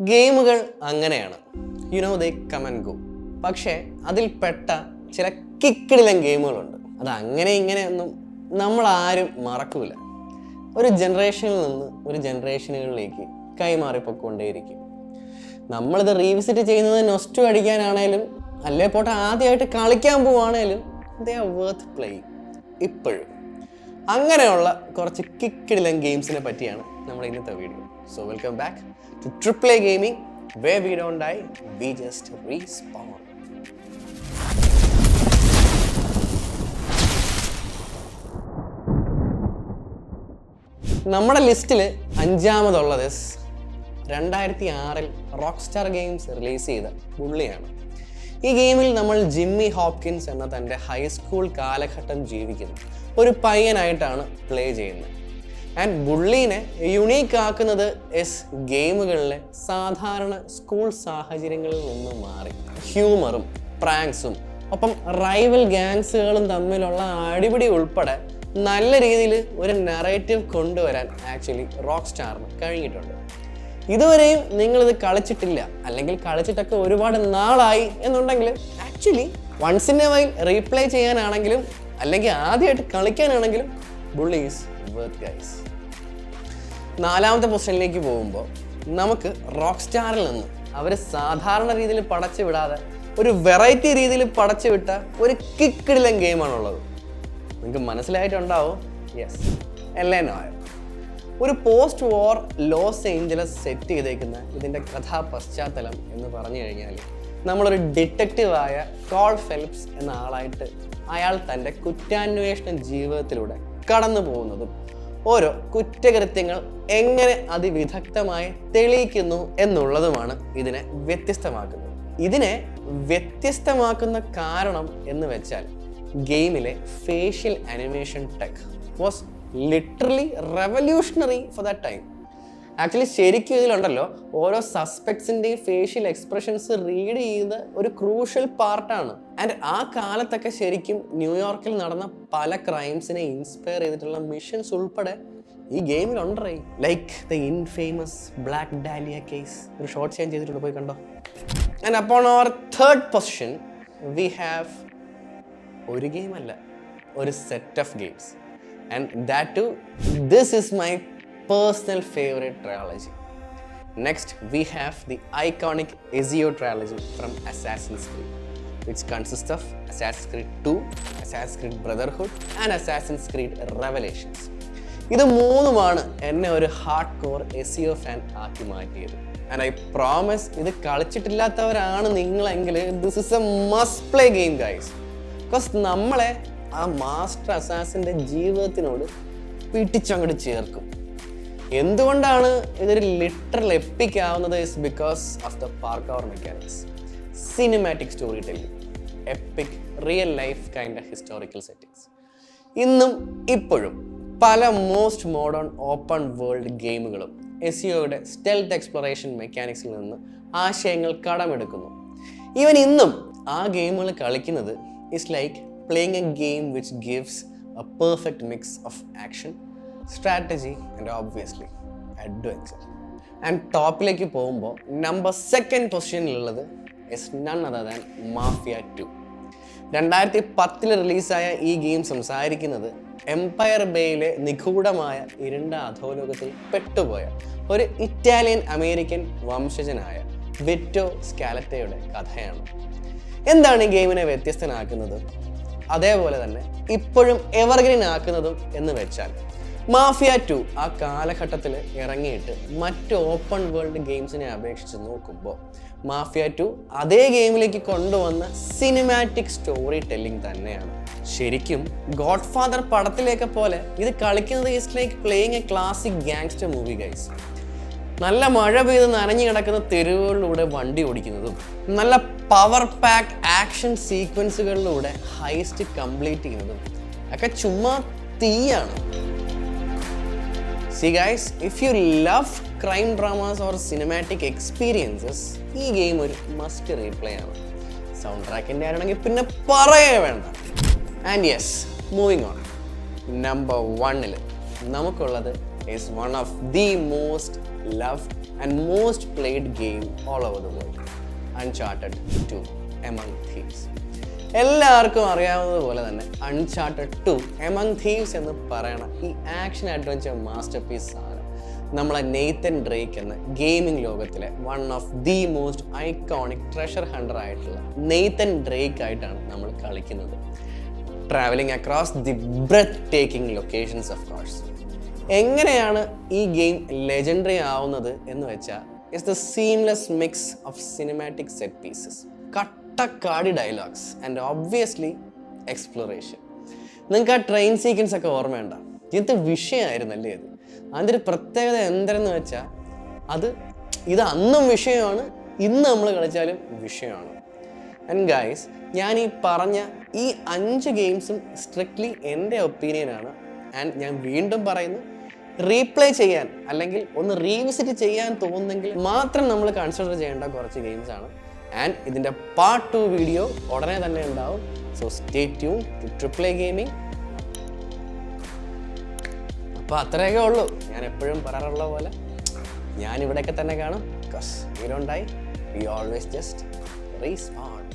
ഗെയിമുകൾ അങ്ങനെയാണ്. You know they come and go പക്ഷേ അതിൽ പെട്ട ചില കിക്കിടിലൻ ഗെയിമുകളുണ്ട്. അത് അങ്ങനെ ഇങ്ങനെയൊന്നും നമ്മൾ ആരും മറക്കൂല. ഒരു ജനറേഷനിൽ നിന്ന് ഒരു ജനറേഷനുകളിലേക്ക് കൈമാറിപ്പോയിക്കൊണ്ടേയിരിക്കും. നമ്മളിത് റീവിസിറ്റ് ചെയ്യുന്നത് നൊസ്റ്റു അടിക്കാനാണേലും അല്ലേ പോട്ടെ ആദ്യമായിട്ട് കളിക്കാൻ പോവാണേലും ദേ ആർ വർത്ത് പ്ലേ ഇപ്പോഴും. അങ്ങനെയുള്ള കുറച്ച് കിക്കിടിലൻ ഗെയിംസിനെ പറ്റിയാണ് നമ്മൾ ഇന്നത്തെ video so welcome back to triple A gaming way we don't die we just respawn നമ്മുടെ ലിസ്റ്റിൽ അഞ്ചാമതുള്ളത് രണ്ടായിരത്തി ആറിൽ റോക്ക് സ്റ്റാർ ഗെയിംസ് റിലീസ് ചെയ്ത ബുള്ളിയാണ് ഈ ഗെയിമിൽ നമ്മൾ ജിമ്മി ഹോപ്കിൻസ് എന്ന തന്റെ ഹൈസ്കൂൾ കാലഘട്ടം ജീവിക്കുന്നു. ഒരു പയ്യനായിട്ടാണ് പ്ലേ ചെയ്യുന്നത്. ആൻഡ് ബുള്ളീനെ യുണീക്ക് ആക്കുന്നത് എസ് ഗെയിമുകളിലെ സാധാരണ സ്കൂൾ സാഹചര്യങ്ങളിൽ നിന്ന് മാറി. ഹ്യൂമറും പ്രാങ്ക്സും ഒപ്പം റൈവൽ ഗാങ്സുകളും തമ്മിലുള്ള അടിപിടി ഉൾപ്പെടെ നല്ല രീതിയിൽ ഒരു നറേറ്റീവ് കൊണ്ടുവരാൻ ആക്ച്വലി റോക്ക് സ്റ്റാറിന് കഴിഞ്ഞിട്ടുണ്ട്. ഇതുവരെയും നിങ്ങളിത് കളിച്ചിട്ടില്ല. അല്ലെങ്കിൽ കളിച്ചിട്ടൊക്കെ ഒരുപാട് നാളായി എന്നുണ്ടെങ്കിൽ ആക്ച്വലി വൺസിന്റെ വൈൽ റീപ്ലേ ചെയ്യാനാണെങ്കിലും അല്ലെങ്കിൽ ആദ്യമായിട്ട് കളിക്കാനാണെങ്കിലും ബുള്ളീസ് വർത്ത് ഗൈസ് നാലാമത്തെ പൊസിഷനിലേക്ക് പോകുമ്പോൾ നമുക്ക് റോക്ക് സ്റ്റാറിൽ നിന്ന് അവർ സാധാരണ രീതിയിൽ പടച്ചു വിടാതെ ഒരു വെറൈറ്റി രീതിയിൽ പടച്ചു വിട്ട ഒരു കിക്കിടിലൻ ഗെയിമാണുള്ളത് നിങ്ങൾക്ക് മനസ്സിലായിട്ടുണ്ടാവും? യെസ് എല്ലേനോയോ ഒരു post war Los Angeles set ചെയ്തേക്കുന്ന ഇതിന്റെ കഥാ പശ്ചാത്തലം എന്ന് പറഞ്ഞു കഴിഞ്ഞാൽ നമ്മളൊരു ഡിറ്റക്റ്റീവായ കോൾ ഫെലിപ്സ് എന്ന ആളായിട്ട് അയാൾ തന്റെ കുറ്റാന്വേഷണ ജീവിതത്തിലൂടെ കടന്നു പോകുന്നതും ഓരോ കുറ്റകൃത്യങ്ങൾ എങ്ങനെ അതിവിദഗ്ധമായി തെളിയിക്കുന്നു എന്നുള്ളതുമാണ് ഇതിനെ വ്യത്യസ്തമാക്കുന്നത്. ഇതിനെ വ്യത്യസ്തമാക്കുന്ന കാരണം എന്ന് വെച്ചാൽ ഗെയിമിലെ facial animation tech was literally revolutionary for that time actually ശരിക്കും ഇതിലുണ്ടല്ലോ ഓരോ സസ്പെക്ട്സിന്റെയും ഫേഷ്യൽ എക്സ്പ്രഷൻസ് റീഡ് ചെയ്യുന്ന ഒരു ക്രൂഷ്യൽ പാർട്ടാണ് ആൻഡ് ആ കാലത്തൊക്കെ ശരിക്കും ന്യൂയോർക്കിൽ നടന്ന പല ക്രൈംസിനെ ഇൻസ്പയർ ചെയ്തിട്ടുള്ള മിഷൻസ് ഉൾപ്പെടെ ഈ ഗെയിമിൽ ഉണ്ടായി like the infamous Black Dahlia case ഒരു ഷോർട്ട് ചേഞ്ച് ചെയ്തിട്ടുണ്ട് പോയി കണ്ടോ? ആൻഡ് അപ്പോൾ അവർ തേർഡ് പൊസിഷൻ വി ഹാവ് ഒരു ഗെയിം അല്ല ഒരു set of games and that too this is my personal favourite trilogy next we have the iconic Ezio trilogy from Assassin's Creed which consist of Assassin's Creed two Assassin's Creed Brotherhood and Assassin's Creed Revelations ഇത് മൂന്നുമാണ് എന്നെ ഒരു hard core എസിയോ fan ആക്കി മാറ്റിയത്. And I promise ഇത് കളിച്ചിട്ടില്ലാത്തവരാണ് നിങ്ങളെങ്കിൽ this is a must play game guys because നമ്മളെ ആ മാസ്റ്റർ അസാസിന്റെ ജീവിതത്തിനോട് പിടിച്ചങ്ങോട്ട് ചേർക്കും. എന്തുകൊണ്ടാണ് ഇതൊരു literal epic is because of the parkour mechanics cinematic story telling epic real life kind of historical settings ഇന്നും ഇപ്പോഴും പല മോസ്റ്റ് മോഡേൺ ഓപ്പൺ വേൾഡ് ഗെയിമുകളും എസിയോയുടെ സ്റ്റെൽത്ത് എക്സ്പ്ലോറേഷൻ മെക്കാനിക്സിൽ നിന്ന് ആശയങ്ങൾ കടമെടുക്കുന്നു. ഈവൻ ഇന്നും ആ ഗെയിമുകൾ കളിക്കുന്നത് it's like playing a game which gives a perfect mix of action strategy and obviously adventure and ടോപ്പിലേക്ക് പോകുമ്പോൾ number second പൊസിഷനിലുള്ളത് is none other than Mafia two രണ്ടായിരത്തി പത്തിൽ റിലീസായ ഈ ഗെയിം സംസാരിക്കുന്നത് എംപയർ ബേയിലെ നിഗൂഢമായ ഇരുണ്ട അധോലോകത്തിൽ പെട്ടുപോയ ഒരു ഇറ്റാലിയൻ അമേരിക്കൻ വംശജനായ വിറ്റോ സ്കാലറ്റയുടെ കഥയാണ്. എന്താണ് ഈ ഗെയിമിനെ വ്യത്യസ്തനാക്കുന്നത്? അതേപോലെ തന്നെ ഇപ്പോഴും എവർഗ്രീൻ ആക്കുന്നതും എന്ന് വെച്ചാൽ മാഫിയ ടു. ആ കാലഘട്ടത്തിൽ ഇറങ്ങിയിട്ട് മറ്റ് ഓപ്പൺ വേൾഡ് ഗെയിംസിനെ അപേക്ഷിച്ച് നോക്കുമ്പോൾ മാഫിയ ടു അതേ ഗെയിമിലേക്ക് കൊണ്ടുവന്ന സിനിമാറ്റിക് സ്റ്റോറി ടെല്ലിംഗ് തന്നെയാണ്. ശരിക്കും ഗോഡ് ഫാദർ പടത്തിലേക്ക് പോലെ ഇത് കളിക്കുന്നത് is like playing a classic gangster movie guys നല്ല മഴ പെയ്ത് നനഞ്ഞു കിടക്കുന്ന തെരുവുകളിലൂടെ വണ്ടി ഓടിക്കുന്നതും നല്ല പവർ പാക്ക് ആക്ഷൻ സീക്വൻസുകളിലൂടെ ഹൈസ്റ്റ് കംപ്ലീറ്റ് ചെയ്യുന്നതും ഒക്കെ ചുമ്മാ തീയാണ്. See guys if you love crime dramas or cinematic experiences ഈ ഗെയിം ഒരു മസ്റ്റ് റീപ്ലേ ആണ്. സൗണ്ട് ട്രാക്കിന്റെ ആരാണെങ്കിൽ പിന്നെ പറയേ വേണ്ട. And yes moving on number വണ്ണിൽ നമുക്കുള്ളത് is one of the most love and most played game all over the world Uncharted two among thieves. എല്ലാവർക്കും അറിയാവുന്നതുപോലെ തന്നെ അൺചാർട്ടഡ് ടു എമംഗ് thieves എന്ന് പറയണ ഈ ആക്ഷൻ അഡ്വഞ്ചർ മാസ്റ്റർ പീസ് സാധനം നമ്മളെ നെയ്ത്തൻ ഡ്രേക്ക് എന്ന ഗെയിമിംഗ് ലോകത്തിലെ one of the most iconic treasure hunter ആയിട്ടുള്ള നെയ്ത്തൻ ഡ്രേക്ക് ആയിട്ടാണ് നമ്മൾ കളിക്കുന്നത്. Travelling across the breathtaking locations of course എങ്ങനെയാണ് ഈ ഗെയിം ലെജൻഡറി ആവുന്നത് എന്ന് വെച്ചാൽ it's the seamless mix of cinematic set pieces കട്ടക്കാടി dialogues and obviously exploration നിങ്ങൾക്ക് ആ ട്രെയിൻ സീക്വൻസ് ഒക്കെ ഓർമ്മയുണ്ട ഇത് വിഷയമായിരുന്നല്ലേ ഇത്? അതിന്റെ ഒരു പ്രത്യേകത എന്തെന്ന് വെച്ചാൽ അത് ഇത് അന്നും വിഷയമാണ് ഇന്ന് നമ്മൾ കളിച്ചാലും വിഷയമാണ്. ആൻഡ് ഗൈസ് ഞാൻ ഈ പറഞ്ഞ ഈ അഞ്ച് ഗെയിംസും സ്ട്രിക്ട്ലി എന്റെ ഒപ്പീനിയനാണ് ആൻഡ് ഞാൻ വീണ്ടും പറയുന്നു റീപ്ലേ ചെയ്യാൻ അല്ലെങ്കിൽ ഒന്ന് റീവിസിറ്റ് ചെയ്യാൻ തോന്നുന്നെങ്കിൽ മാത്രം നമ്മൾ കൺസിഡർ ചെയ്യേണ്ട കുറച്ച് ഗെയിംസ് ആണ്. ആൻഡ് ഇതിന്റെ പാർട്ട് ടു വീഡിയോ ഉടനെ തന്നെ ഉണ്ടാവും. So stay tune to triple A gaming അപ്പോൾ അത്രയൊക്കെ ഉള്ളൂ. ഞാൻ എപ്പോഴും പറയാറുള്ള പോലെ ഞാൻ ഇവിടെയൊക്കെ തന്നെ കാണും. Because we don't die we always just re smart